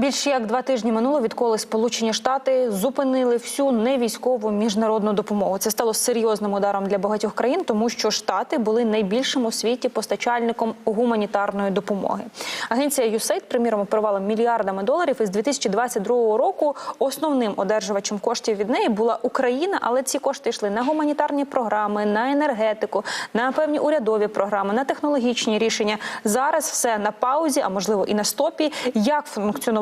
Більш як два тижні минуло, відколи Сполучені Штати зупинили всю невійськову міжнародну допомогу. Це стало серйозним ударом для багатьох країн, тому що штати були найбільшим у світі постачальником гуманітарної допомоги. Агенція USAID, приміром, оперувала мільярдами доларів. І з 2022 року основним одержувачем коштів від неї була Україна, але ці кошти йшли на гуманітарні програми, на енергетику, на певні урядові програми, на технологічні рішення. Зараз все на паузі, а можливо і на стопі. Як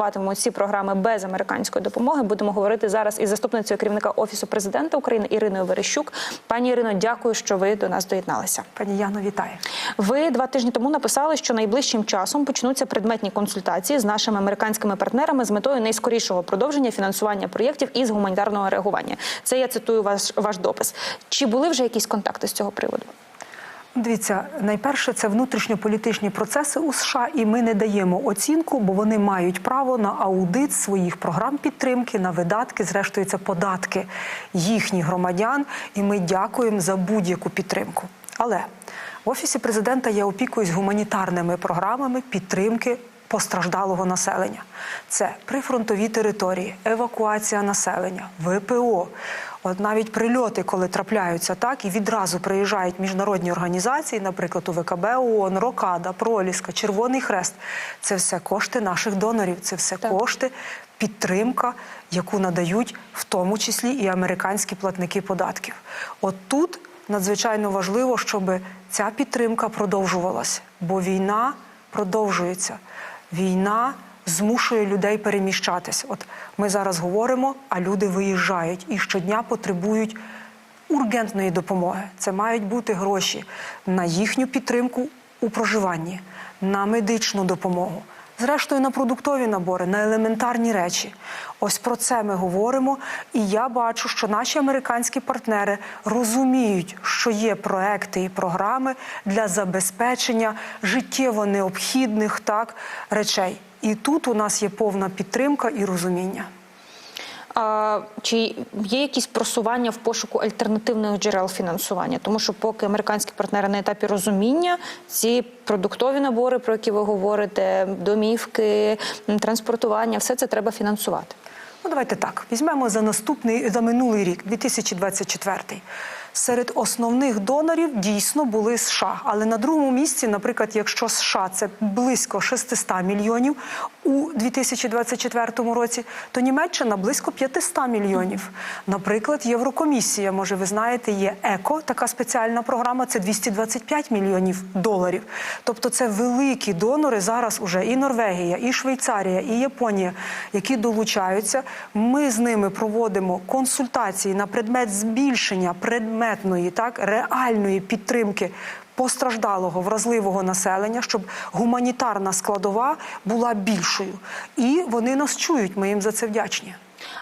функціонуватимуть ці програми без американської допомоги? Будемо говорити зараз із заступницею керівника офісу президента України Іриною Верещук. Пані Ірино, дякую, що ви до нас доєдналися. Пані Яно, вітаю. Ви два тижні тому написали, що найближчим часом почнуться предметні консультації з нашими американськими партнерами з метою найскорішого продовження фінансування проєктів із гуманітарного реагування. Це я цитую ваш ваш допис. Чи були вже якісь контакти з цього приводу? Дивіться, найперше це внутрішньополітичні процеси у США, і ми не даємо оцінку, бо вони мають право на аудит своїх програм підтримки, на видатки. Зрештою, це податки їхніх громадян, і ми дякуємо за будь-яку підтримку. Але в офісі президента я опікуюсь гуманітарними програмами підтримки постраждалого населення. Це прифронтові території, евакуація населення, ВПО. От навіть прильоти, коли трапляються так, і відразу приїжджають міжнародні організації, наприклад, УВКБ ООН, Рокада, Проліска, Червоний Хрест. Це все кошти наших донорів, це все Так. кошти, підтримка, яку надають в тому числі і американські платники податків. От тут надзвичайно важливо, щоб ця підтримка продовжувалася, бо війна продовжується. Війна змушує людей переміщатись. От ми зараз говоримо, а люди виїжджають і щодня потребують ургентної допомоги. Це мають бути гроші на їхню підтримку у проживанні, на медичну допомогу. Зрештою, на продуктові набори, на елементарні речі. Ось про це ми говоримо. І я бачу, що наші американські партнери розуміють, що є проекти і програми для забезпечення життєво необхідних так речей. І тут у нас є повна підтримка і розуміння. А, чи є якісь просування в пошуку альтернативних джерел фінансування? Тому що поки американські партнери на етапі розуміння, ці продуктові набори, про які ви говорите, домівки, транспортування, все це треба фінансувати. Ну, давайте так. Візьмемо за наступний за минулий рік, 2024. Серед основних донорів дійсно були США. Але на другому місці, наприклад, якщо США це близько 600 мільйонів у 2024 році, то Німеччина близько 500 мільйонів. Наприклад, Єврокомісія, може, ви знаєте, є ЕКО, така спеціальна програма, це 225 мільйонів доларів. Тобто, це великі донори зараз уже і Норвегія, і Швейцарія, і Японія, які долучаються. Ми з ними проводимо консультації на предмет збільшення предметної, так реальної підтримки. Постраждалого вразливого населення, щоб гуманітарна складова була більшою, і вони нас чують. Ми їм за це вдячні.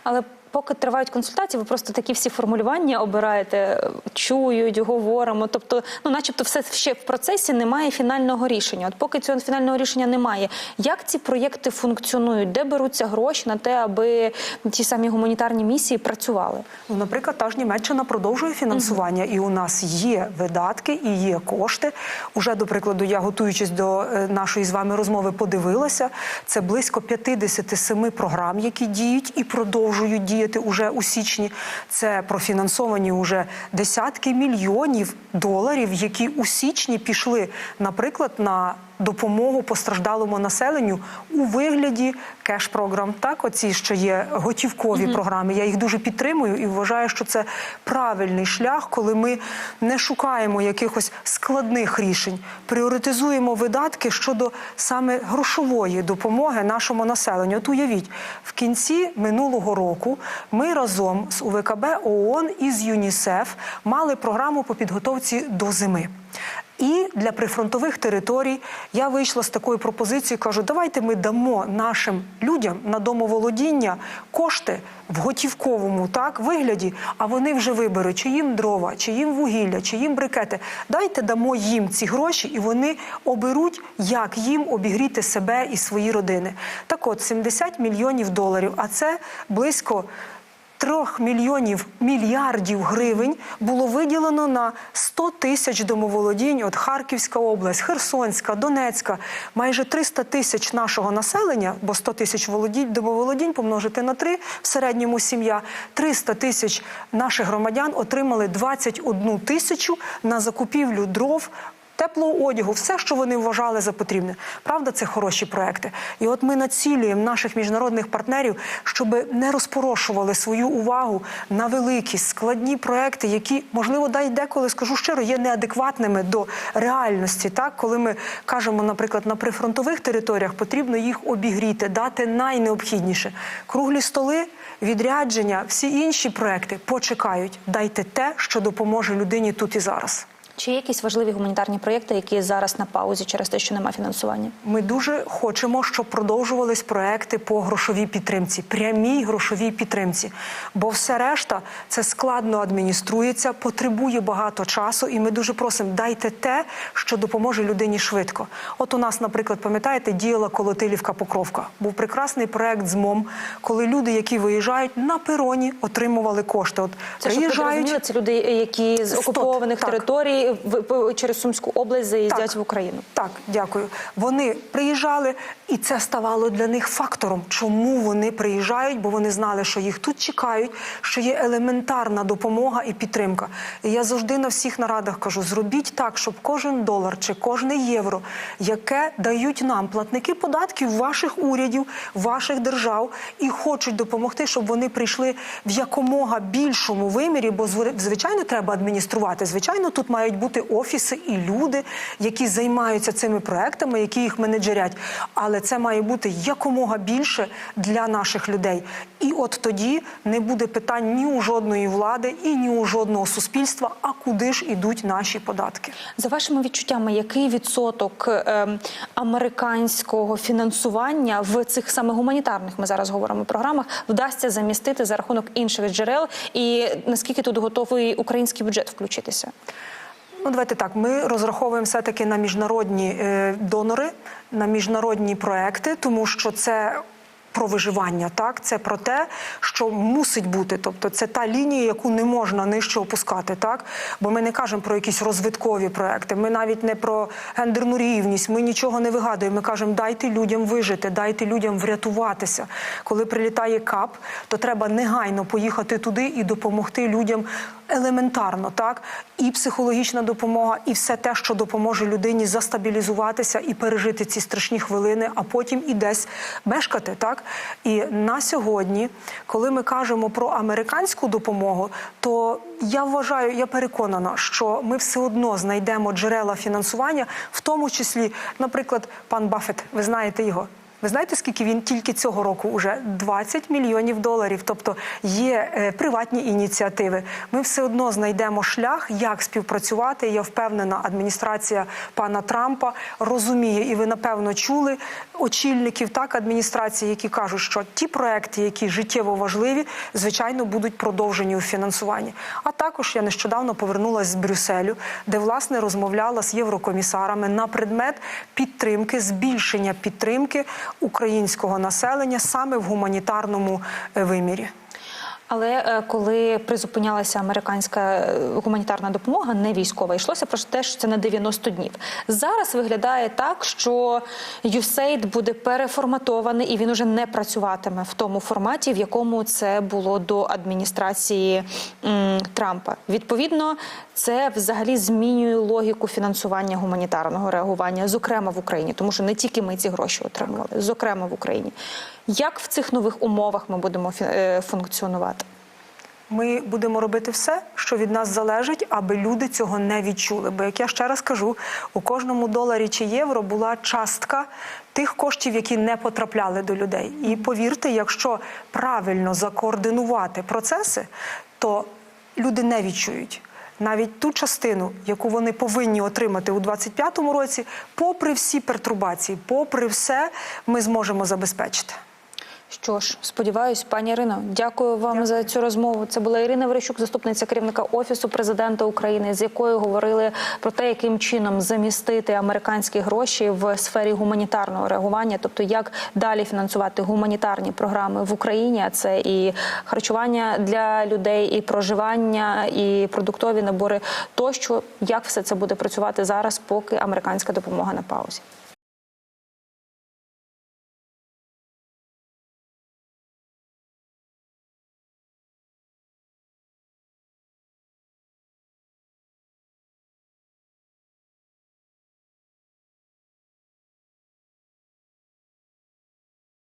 Але поки тривають консультації, ви просто такі всі формулювання обираєте, чують, говоримо. Тобто, ну, начебто, все ще в процесі немає фінального рішення. От поки цього фінального рішення немає, як ці проєкти функціонують, де беруться гроші на те, аби ті самі гуманітарні місії працювали? Ну, наприклад, та ж Німеччина продовжує фінансування, і у нас є видатки і є кошти. Уже до прикладу, я готуючись до е, нашої з вами розмови, подивилася. Це близько 57 програм, які діють і продовжують діяти уже у січні. Це профінансовані уже десятки мільйонів доларів, які у січні пішли, наприклад, на допомогу постраждалому населенню у вигляді кеш-програм. Так, оці що є готівкові програми. Я їх дуже підтримую і вважаю, що це правильний шлях, коли ми не шукаємо якихось складних рішень, пріоритизуємо видатки щодо саме грошової допомоги нашому населенню. От уявіть, в кінці минулого року ми разом з УВКБ ООН і з ЮНІСЕФ мали програму по підготовці до зими. І для прифронтових територій я вийшла з такою пропозицією. Кажу, давайте ми дамо нашим людям на домоволодіння кошти в готівковому так вигляді, а вони вже виберуть, чи їм дрова, чи їм вугілля, чи їм брикети. Дайте дамо їм ці гроші, і вони оберуть, як їм обігріти себе і свої родини. Так от 70 мільйонів доларів, а це близько трьох мільйонів мільярдів гривень було виділено на 100 тисяч домоволодінь. От Харківська область, Херсонська, Донецька, майже 300 тисяч нашого населення, бо 100 тисяч володінь, домоволодінь помножити на 3, в середньому сім'я, 300 тисяч наших громадян отримали 21 тисячу на закупівлю дров. Теплого одягу, все, що вони вважали за потрібне. Правда, це хороші проекти. І от ми націлюємо наших міжнародних партнерів, щоб не розпорошували свою увагу на великі складні проекти, які можливо дай деколи скажу щиро, є неадекватними до реальності. Так, коли ми кажемо, наприклад, на прифронтових територіях потрібно їх обігріти, дати найнеобхідніше. Круглі столи, відрядження, всі інші проекти почекають. Дайте те, що допоможе людині тут і зараз. Чи є якісь важливі гуманітарні проєкти, які зараз на паузі через те, що немає фінансування? Ми дуже хочемо, щоб продовжувались проекти по грошовій підтримці, прямій грошовій підтримці. Бо все решта це складно адмініструється, потребує багато часу, і ми дуже просимо дайте те, що допоможе людині швидко. От у нас, наприклад, пам'ятаєте, діяла Колотилівка Покровка. Був прекрасний проект з МОМ, коли люди, які виїжджають на пероні, отримували кошти. От Це розуміли, це люди, які з окупованих так. територій в- через Сумську область заїздять Так. в Україну. Так, дякую. Вони приїжджали, і це ставало для них фактором, чому вони приїжджають, бо вони знали, що їх тут чекають, що є елементарна допомога і підтримка. І я завжди на всіх нарадах кажу: зробіть так, щоб кожен долар чи кожне євро, яке дають нам платники податків ваших урядів, ваших держав, і хочуть допомогти, щоб вони прийшли в якомога більшому вимірі, бо зв- звичайно треба адмініструвати. Звичайно, тут мають бути офіси і люди, які займаються цими проектами, які їх менеджерять. Але це має бути якомога більше для наших людей. І от тоді не буде питань ні у жодної влади і ні у жодного суспільства, а куди ж ідуть наші податки. За вашими відчуттями, який відсоток ем, американського фінансування в цих саме гуманітарних ми зараз говоримо програмах вдасться замістити за рахунок інших джерел? І наскільки тут готовий український бюджет включитися? Ну, давайте так. Ми розраховуємо все-таки на міжнародні е, донори, на міжнародні проекти, тому що це. Про виживання, так це про те, що мусить бути. Тобто, це та лінія, яку не можна нижче опускати, так бо ми не кажемо про якісь розвиткові проекти. Ми навіть не про гендерну рівність. Ми нічого не вигадуємо. Ми кажемо, дайте людям вижити, дайте людям врятуватися. Коли прилітає кап, то треба негайно поїхати туди і допомогти людям елементарно, так і психологічна допомога, і все те, що допоможе людині застабілізуватися і пережити ці страшні хвилини, а потім і десь мешкати. Так і на сьогодні, коли ми кажемо про американську допомогу, то я вважаю, я переконана, що ми все одно знайдемо джерела фінансування, в тому числі, наприклад, пан Баффет, ви знаєте його. Ви знаєте, скільки він тільки цього року уже 20 мільйонів доларів. Тобто є е, приватні ініціативи. Ми все одно знайдемо шлях, як співпрацювати. Я впевнена, адміністрація пана Трампа розуміє, і ви напевно чули очільників так адміністрації, які кажуть, що ті проекти, які життєво важливі, звичайно, будуть продовжені у фінансуванні. А також я нещодавно повернулася з Брюсселю, де власне розмовляла з єврокомісарами на предмет підтримки, збільшення підтримки українського населення саме в гуманітарному е, вимірі. Але е, коли призупинялася американська е, гуманітарна допомога, не військова, йшлося про те, що це на 90 днів. Зараз виглядає так, що USAID буде переформатований і він уже не працюватиме в тому форматі, в якому це було до адміністрації м, Трампа. Відповідно, це взагалі змінює логіку фінансування гуманітарного реагування, зокрема в Україні, тому що не тільки ми ці гроші отримували, зокрема в Україні. Як в цих нових умовах ми будемо е, функціонувати? Ми будемо робити все, що від нас залежить, аби люди цього не відчули. Бо, як я ще раз кажу, у кожному доларі чи євро була частка тих коштів, які не потрапляли до людей. І повірте, якщо правильно закоординувати процеси, то люди не відчують. Навіть ту частину, яку вони повинні отримати у 2025 році, попри всі пертурбації, попри все, ми зможемо забезпечити. Що ж, сподіваюсь, пані Ірино, дякую вам за цю розмову. Це була Ірина Верещук, заступниця керівника офісу президента України, з якою говорили про те, яким чином замістити американські гроші в сфері гуманітарного реагування, тобто як далі фінансувати гуманітарні програми в Україні. А це і харчування для людей, і проживання, і продуктові набори тощо. Як все це буде працювати зараз, поки американська допомога на паузі?